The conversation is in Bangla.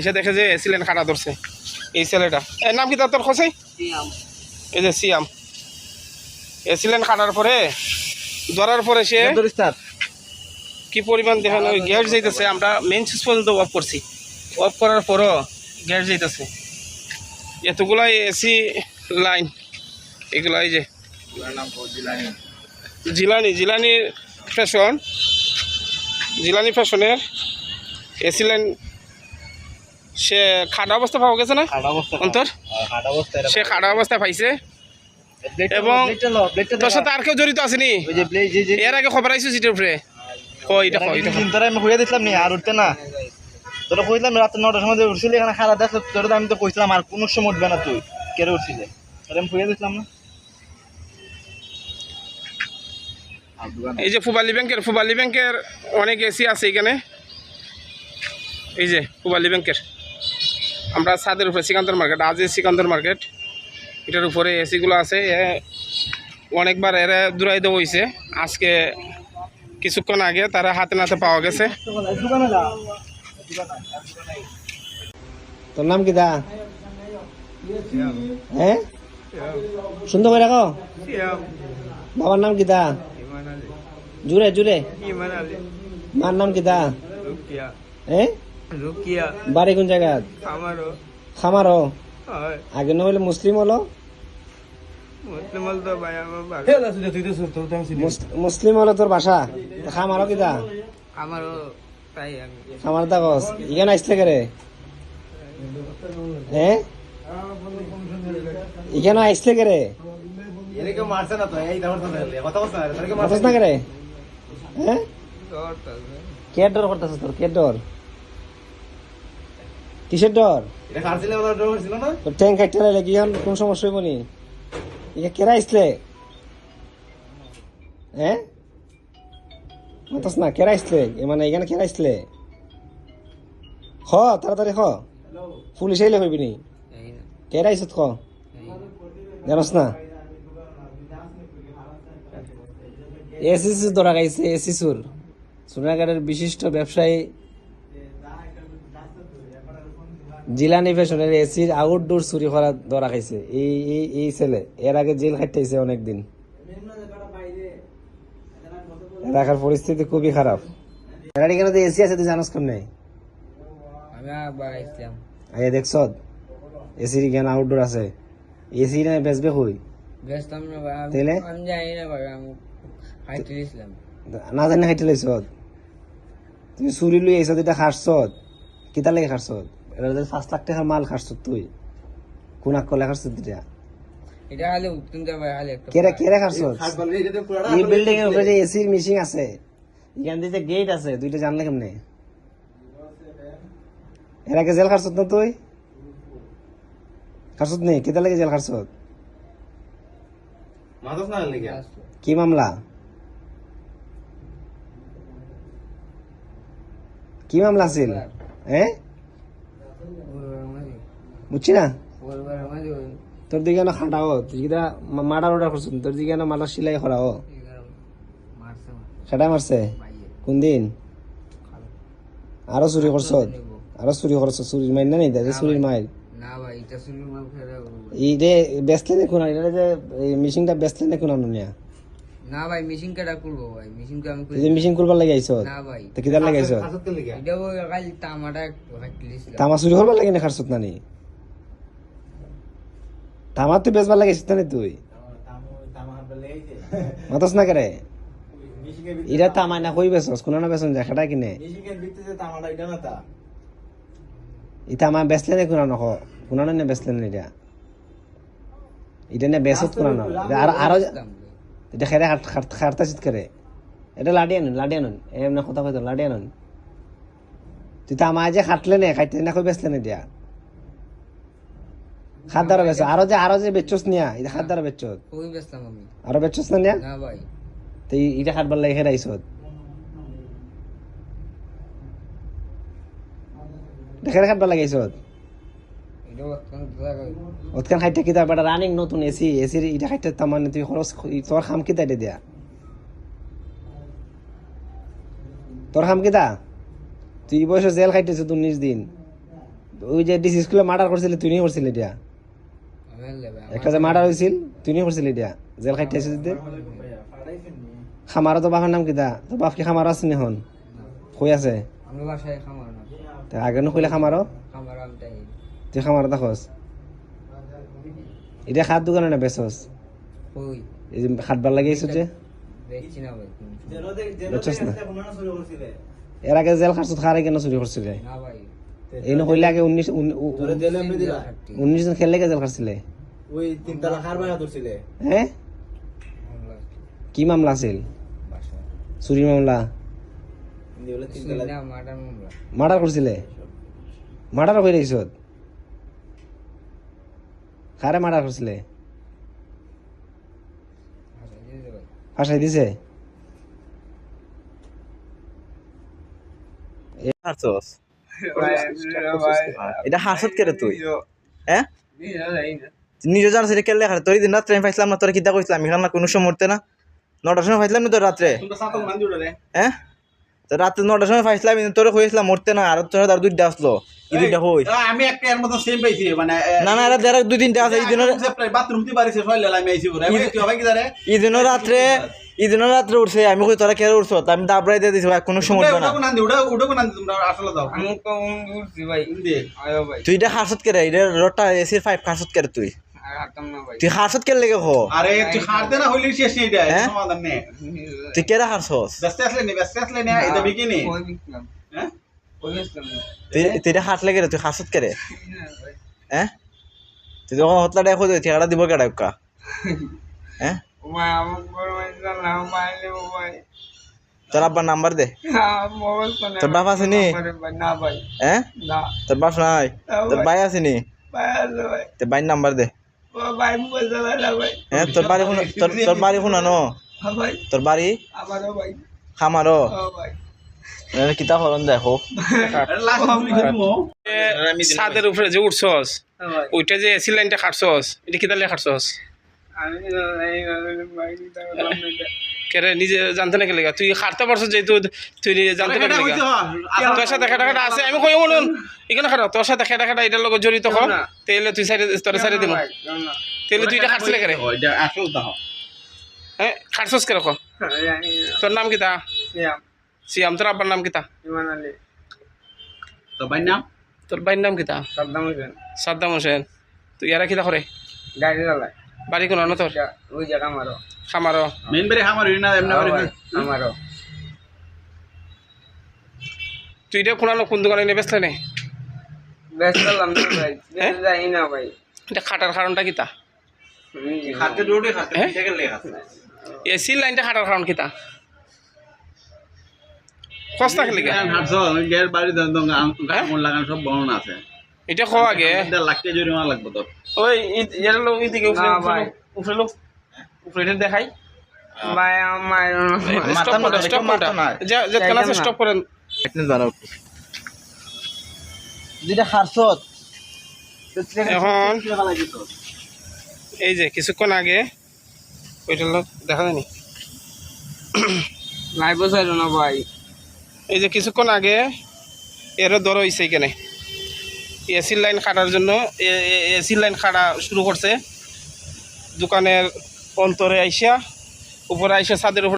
এসে দেখে যে এসিলেন খাটা ধরছে। এই ছেলেটা। এর নাম কি তার? তোর খোঁজে এই যে সিয়াম। এসিলেন খাটার পরে ধরার পরে সে কি পরিমাণ দেখেন ওই গ্যাস যাইতেছে আমরা মেন সুইচ পর্যন্ত অফ করছি। অফ করার পরও গ্যাস যাইতেছে। এতগুলাই এসি লাইন এগুলো এই যে জিলানি। জিলানি ফ্যাশন জিলানি ফ্যাশনের এসি লাইন সে খাটা অবস্থা পাওয়া গেছে না? অন্তর? সে খাটা অবস্থায় পাইছে। এবং তোর সাথে আর কেউ জড়িত আসেনি এর আগে খবর আইসো সিটের উপরে। নি আর উঠতে না। তোরা কইলাম রাত নটার সময় যে উঠছিলি এখানে খারাপ দেখ তোর আমি তো কইছিলাম আর কোনো সময় উঠবে না তুই কেড়ে উঠছিলি? তোরা আমি দিছিলাম না। এই যে ফুবালি ব্যাংকের ফুবালি ব্যাংকের অনেক এসি আছে এখানে। এই যে ফুবালি ব্যাংকের। আমরা ছাদের উপরে সিকান্তর মার্কেট আজ এই সিকান্তর মার্কেট। এটার উপরে এসিগুলো আছে এ অনেকবার এরা দূরাই দেওয়া হয়েছে আজকে কিছুক্ষণ আগে তারা হাতে নাতে পাওয়া গেছে। তোর নাম কি দা? হ্যাঁ? সুন্দর করে রাখো। বাবার নাম কি দা? জুড়ে জুড়ে। মার নাম কি দা? হ্যাঁ? রুকিয়া। বাড়ি কোন জায়গা? আমারও খামারো? হয়। আগে না হইলে মুসলিম হলো? মুসলিম হলো তোর বাসা? খামারো কি দা আমারও খামার দা কস। ইখানে আসলে কে রে। হ্যাঁ ইখানে আসলে কে রে। কে ডর করতেছ তোর কে ডর। কিসের ডর? এটা ট্যাঙ্ক কাটতে লাগলে কি এখন কোন সমস্যা হইব নি? ইকে কেরা আসলে হ্যাঁ? মাতাস না কেরা আসলে এ মানে এখানে কেরা আসলে হ তাড়াতাড়ি হ। পুলিশ আইলে হইবি নি? কেরা আইসত খ। জানোস না? এসিসি ধরা গাইছে এসিসুর। বিশিষ্ট ব্যবসায়ী জিলানি ফ্যাশনের এসির আউটডোর চুরি করা ধরা খাইছে। এই এই এই ছেলে এর আগে জেল খাইতেছে অনেকদিন। এলাকার পরিস্থিতি খুবই খারাপ। এর এখানে তো এসি আছে তুই জানোস কেমনে? আগে দেখছ? এসির এখানে আউটডোর আছে। এসি না বেচবে কই? না ভাই? আমি জানি না ভাই আমি হাইটে দিয়েছিলাম না জানি খাইতে লাইছ তুই চুরি লই আইছ এটা খারছ কিতা লাগে খারছ এটা যদি পাঁচ লাখ টাকার মাল খারছ তুই। কোন এটা কেরে কেরে খারছ হাত বললে এটা পুরোটা এই বিল্ডিং এর উপরে যে এসির আছে এখান দিয়ে গেট আছে দুইটা জানলে কেমনে? এর আগে জেল খারছত না তুই? খারছত নেই কিতা লাগে জেল লাগে কি মামলা? কি মামলা আছিল? হ্যাঁ? বুঝছি না তোর দিকে না খাটাও তুই কিটা মার্ডার অর্ডার করছিস তোর দিকে না মার্ডার সিলাই করাও সেটা মারছে কোন দিন আরও চুরি করছ আরও চুরি করছ চুরির মাইর না নেই যে চুরির মাইর না ভাই এটা শুনলে মাল ফেরা এই রে বেসলে দেখুন এটা যে মেশিনটা বেসলে দেখুন আনো না ভাই মেশিন কাটা করব ভাই মেশিন কে আমি তুই মেশিন করবার লাগে আইছ না ভাই। তো কিদার লাগে আইছ হাসত কে লাগে এটা ওই খালি তামাটা তামা চুরি করবার লাগে না খারছত না নি তামা তুই বেচবার লাগে না তুই? তামা মাতস না করে? ইরা তামাই না কই বেচস? কোন না বেচন জাখাটা কিনে। এটা তা আমার বেচলে নে কোনা নখ কোনা না বেচলে না এটা এটা নে বেচত কোনা ন। আর আরও এটা খেরে খারতা চিত করে এটা লাডি আনুন লাডি আনুন। এমনি কথা কইতো লাডি আনুন। তুই তো যে খাটলে নে খাইতে না কই বেচলে না দিয়া খাত দ্বারা বেচ আরও যে আরও যে বেচছস নিয়া এটা খাত দ্বারা বেচছ ওই বেচতাম আমি। আরও বেচছস না নিয়া? না ভাই। তো এটা খাটবার লাগে হেরে আইসত দেখে খাটবার লাগে আইসত এটা ওতখান খাইতে কিতা বেটা রানিং নতুন এসি এসির ইটা খাইতে তামান তুই খরচ তোর খাম কিতা এটা দিয়া? তোর খাম কিতা? তুই বয়সে জেল খাইতেছ উনিশ দিন। ওই যে ডিসি স্কুলে মার্ডার করছিলি তুই নিয়ে করছিলি এটা। একটা যে মার্ডার হয়েছিল তুই নিয়ে করছিলি এটা জেল খাইতে আসিস যে খামারও তো বাপের নাম কিতা তো? বাপ কি খামার আছে এখন? কই আছে? আমার বাসায় খামার না তা আগে নো কইলে খামারও? খামার আমি তুই খামার দেখস এটা খাত দোকানে না বেচস? কই? এই যে খাটবার লাগিয়েছ যে? দেখছি না এর আগে জেল খাটছ খারে কেন চুরি করছিলে? না এই নো কইলে আগে উনিশ উনিশ জন খেললে কে জেল খাটছিলে? ওই তিনতলা ধরছিলে? হ্যাঁ? কি মামলা আছিল? চুরির মামলা? মার্ডার করছিলে? মার্ডার রইছ কারে মার্ডার করছিলে? ফাঁসাই দিছে এটা হারছত কেরে তুই? হ্যাঁ? নিজে জানাস এটা কেলে হার তোর দিন রাত্রে আমি পাইছিলাম না তোর কিতা কইছিলাম? এখানে না কোনো সময় মরতে না। নটার সময় পাইছিলাম না তোর রাত্রে? হ্যাঁ? তো রাত্রে নটার সময় পাইছিলাম কিন্তু তোর কইছিলাম মরতে না আর তোর আর দুইটা আসলো। এই দুইটা হই আমি একটা এর মতো সেম পাইছি মানে না না এরা যারা দুই তিনটা আছে এই বাথরুম তে আমি আইছি পরে। আমি তুই হবে কি জারে এই দিনের রাত্রে এই দিনের রাত্রে উঠছে আমি কই তোরা কেন উঠছো? আমি দাবড়াই দিয়ে দিছি ভাই, কোনো সময় মরবে না। তুই এটা এটা এসির ফাইভ তুই? আর হাঁটতাম না ভাই তুই হারছত কেলে লেগে হো? আরে তুই খাড়তে না হইলি শেষ এইটা হ্যাঁ? সমাধান নে তুই কেরা হারছস? ব্যস্ত আসলে নে? ব্যস্ত আসলে নে? এটা বিকিনি কই বিকলাম হ্যাঁ? কই গেছিলাম না। তুই তুই এটা হাত লেগে রে তুই হারছত কেরে না ভাই। হ্যাঁ? তুই যখন হতলা দেখো তুই ঠিকাটা দিব কেডা কা? হ্যাঁ? ও ভাই আমার বড় ভাই না পাইলে ও ভাই তোর আব্বার নাম্বার দে। হ্যাঁ, মোবাইল ফোনে তোর বাপ আছে নি? আমারে ভাই, না ভাই। হ্যাঁ? না। তোর বাপ নাই? তোর ভাই। আছে নি ভাই আছে ভাই। তোর ভাইয়ের নাম্বার দে। ও ভাই মোবাইল চালায় না ভাই। হ্যাঁ তোর বাড়ি তোর তোর বাড়ি শুনানো হ্যাঁ ভাই। তোর বাড়ি? আমারও ভাই। খামারো ভাই। কিতা হরণ দেখো? লাস্ট ছাদের উপরে যে উঠছস হ্যাঁ ভাই। ওইটা যে এসি লাইনটা খাটছস এটা কিতালে খাটছস আমি কেরে নিজে জানতে না গেলে তুই খাটতে পারছস যেহেতু তুই নিজে জানতে না এটা তোর সাথে খেটা খেটা আছে? আমি কই বলুন। এখানে খাটো তোর সাথে খেটা খেটা এটার লগে জড়িত হ না। তাইলে তুই সাইডে তোর সাইডে দিব। তাইলে তুই এটা খাটছিলে কেরে? হ্যাঁ খাটছস কেরে ক? জানি তোর নাম কিতা? সিয়াম, তোর আব্বার নাম কিতা? ইমান আলী, নাম? তোর ভাইয়ের নাম কিতা? সাদ্দাম হোসেন, সাদ্দাম হোসেন। তুই ইয়ারা কিতা করে? গাড়ি চালায়। বাড়ি কোন তোর? ওই জায়গা আমারও। খামারও মেন বেরে আমার না এমনি ও করে ভাই, তুই এটা কোন কোন দোকানে নিয়ে বেসলে নে? ব্যস্ত না ভাই। হ্যাঁ? যাই না ভাই। এটা খাটার কারণটা কিতা খাতে রোডে খাতে? ঠিক আছে এসি লাইনটা খাটার কারণ কিতা কষ্ট খেলে গে হাটছো গের বাড়ি দাও তো গামন লাগান সব বর্ণনা আছে। এটা খ আগে দেড় লাখ টাকা জরিমানা লাগবে তোর। ওই ইয়ার লোক ইদিকে উপরে উপরে লোক, উপরে দেখাই। এই যে কিছুক্ষণ আগে ওইটা লোক দেখা যায়নি। ভাই বসাইলো না ভাই। এই যে কিছুক্ষণ আগে এরও দর হয়েছে এখানে। এসি লাইন কাটার জন্য এসি লাইন কাটা শুরু করছে। দোকানের অন্তরে আইসা উপরে আইসা ছাদের উপর